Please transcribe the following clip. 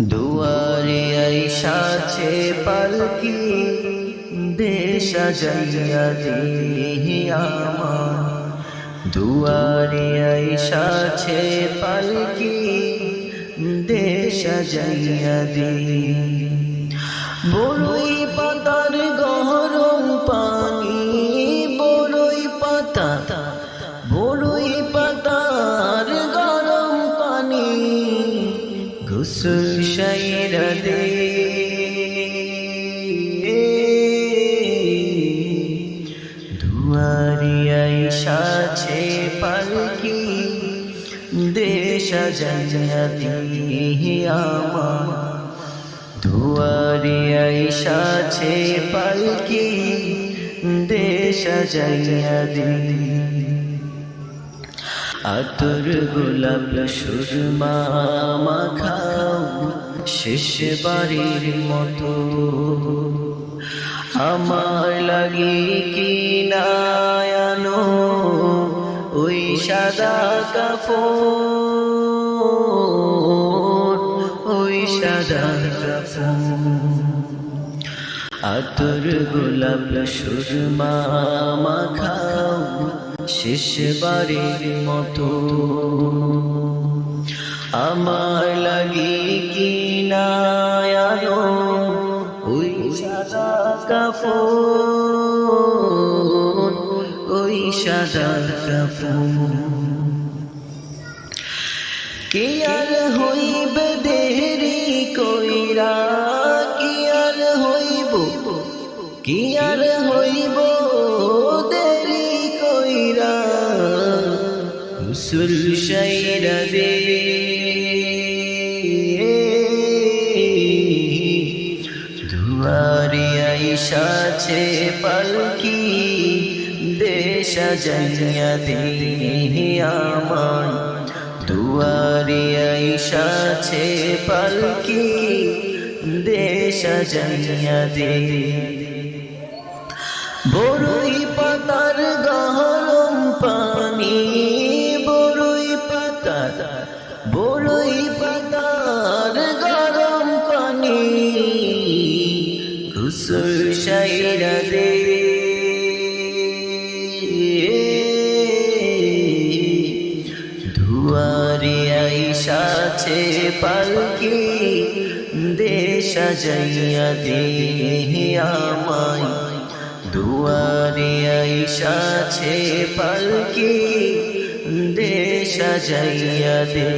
দুয়ারে আইসাছে পালকি, দেশ সাজাইয়া দেহি আমার। দুয়ারে আইসাছে পালকি, দেশ সাজাইয়া দে বড়ই পাতার গরম পানি বড়ই পাতা গোসল সাইরা দে দুয়ারি আইসাছে পালকি দেশ দিহি আমার দুয়ারে আইসাছে পালকি দেশ দি আতর গোলাপ সুরমা মাখাও শেষ বাড়ির মতো। আমার লাগি কি নায়ানো ওই সাদা কাফন ওই সাদা কাফন আতর গোলাপ সুরমা মাখাও শেষ বাড়ির মতো। আমার লাগি কি নায়ানো ওই সাদা কাফন ওই সাদা কাফন কি আর হইবে দেরি কইরা, কি আর হইব, কি আর সাইরা দে দুয়ারে আইসাছে পালকি দেশ সাজাইয়া দে আমায় দুয়ারে আইসাছে পালকি দেশ সাজাইয়া দে বড়ই বড়ই পাতার গরম পানি ঘুসুল সাইরা দে। দুয়ারে আইসাছে পালকি, দেশ সাজাইয়া দে আমায়। দুয়ারে আইসাছে পালকি সাজাইয়া দে।